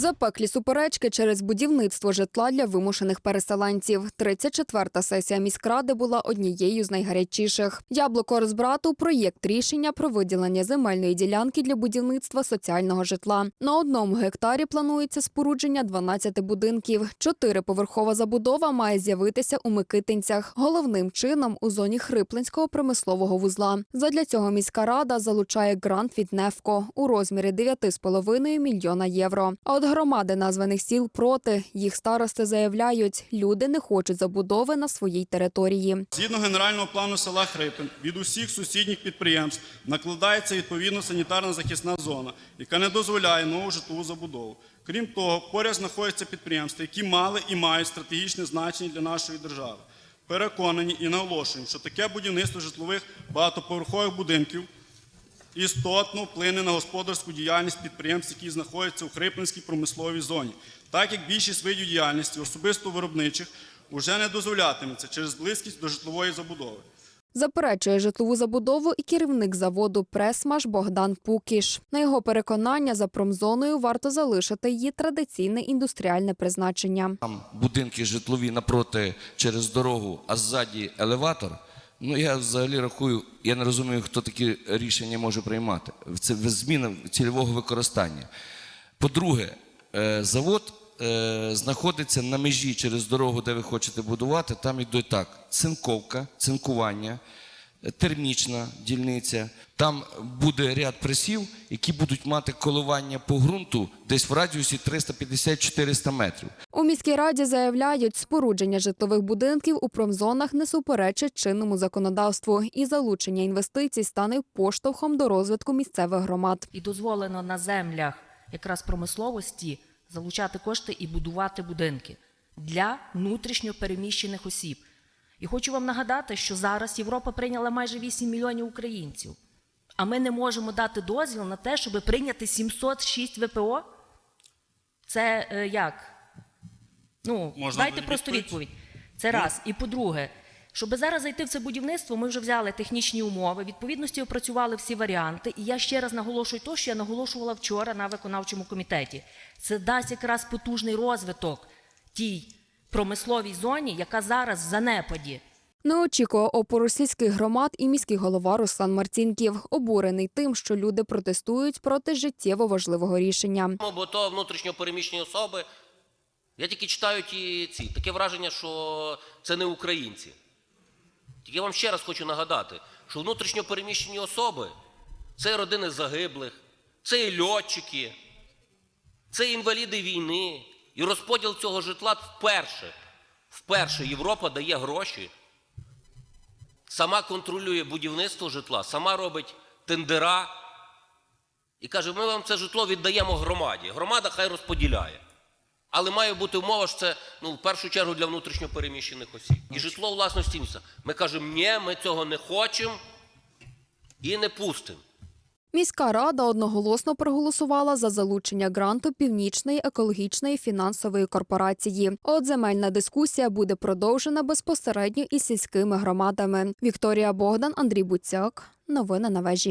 Запеклі суперечки через будівництво житла для вимушених переселенців. 34-та сесія міськради була однією з найгарячіших. Яблуко розбрату проєкт рішення про виділення земельної ділянки для будівництва соціального житла. На одному гектарі планується спорудження 12 будинків. Чотириповерхова забудова має з'явитися у Микитинцях, головним чином у зоні Хриплинського промислового вузла. Задля цього міська рада залучає грант від НЕФКО у розмірі 9,5 мільйона євро. А от громади названих сіл проти. Їх старости заявляють, люди не хочуть забудови на своїй території. Згідно генерального плану села Хрипин, від усіх сусідніх підприємств накладається відповідно санітарна захисна зона, яка не дозволяє нову житлову забудову. Крім того, поряд знаходяться підприємства, які мали і мають стратегічне значення для нашої держави. Переконані і наголошуємо, що таке будівництво житлових багатоповерхових будинків істотно вплине на господарську діяльність підприємств, які знаходяться у Хриплинській промисловій зоні, так як більшість видів діяльності, особисто виробничих, уже не дозволятиметься через близькість до житлової забудови. Заперечує житлову забудову і керівник заводу Пресмаш Богдан Пукіш. На його переконання, за промзоною варто залишити її традиційне індустріальне призначення. Там будинки житлові напроти через дорогу, а ззаді елеватор. Ну я взагалі рахую, я не розумію, хто такі рішення може приймати. Це зміна цільового використання. По-друге, е, завод е, знаходиться на межі через дорогу, де ви хочете будувати. Там йде так: цинковка, цинкування, термічна дільниця. Там буде ряд пресів, які будуть мати коливання по ґрунту десь в радіусі 350-400 метрів. У міській раді заявляють, спорудження житлових будинків у промзонах не суперечить чинному законодавству, і залучення інвестицій стане поштовхом до розвитку місцевих громад. і дозволено на землях якраз промисловості залучати кошти і будувати будинки для внутрішньо переміщених осіб. І хочу вам нагадати, що зараз Європа прийняла майже 8 мільйонів українців, а ми не можемо дати дозвіл на те, щоб прийняти 706 ВПО. Це е, як? Ну, Можна дайте просто відповідь. Це раз. І по-друге, щоб зараз зайти в це будівництво, ми вже взяли технічні умови, відповідності опрацювали всі варіанти. І я ще раз наголошую те, що я наголошувала вчора на виконавчому комітеті. Це дасть якраз потужний розвиток тій промисловій зоні, яка зараз в занепаді. Не очікує опору сільських громад і міський голова Руслан Марцінків, обурений тим, що люди протестують проти життєво важливого рішення. бо то внутрішньо переміщені особи. Я тільки читаю ті ці. Таке враження, що це не українці. Я вам ще раз хочу нагадати, що внутрішньо переміщені особи це і родини загиблих, це і льотчики, це і інваліди війни. І розподіл цього житла вперше. Вперше Європа дає гроші, сама контролює будівництво житла, сама робить тендера і каже, ми вам це житло віддаємо громаді. Громада хай розподіляє. Але має бути умова, що це ну, в першу чергу для внутрішньопереміщених осіб. І житло власності міста. Ми кажемо, ні, ми цього не хочемо і не пустимо. Міська рада одноголосно проголосувала за залучення гранту Північної екологічної фінансової корпорації. От земельна дискусія буде продовжена безпосередньо із сільськими громадами. Вікторія Богдан, Андрій Буцяк. Новини на вежі.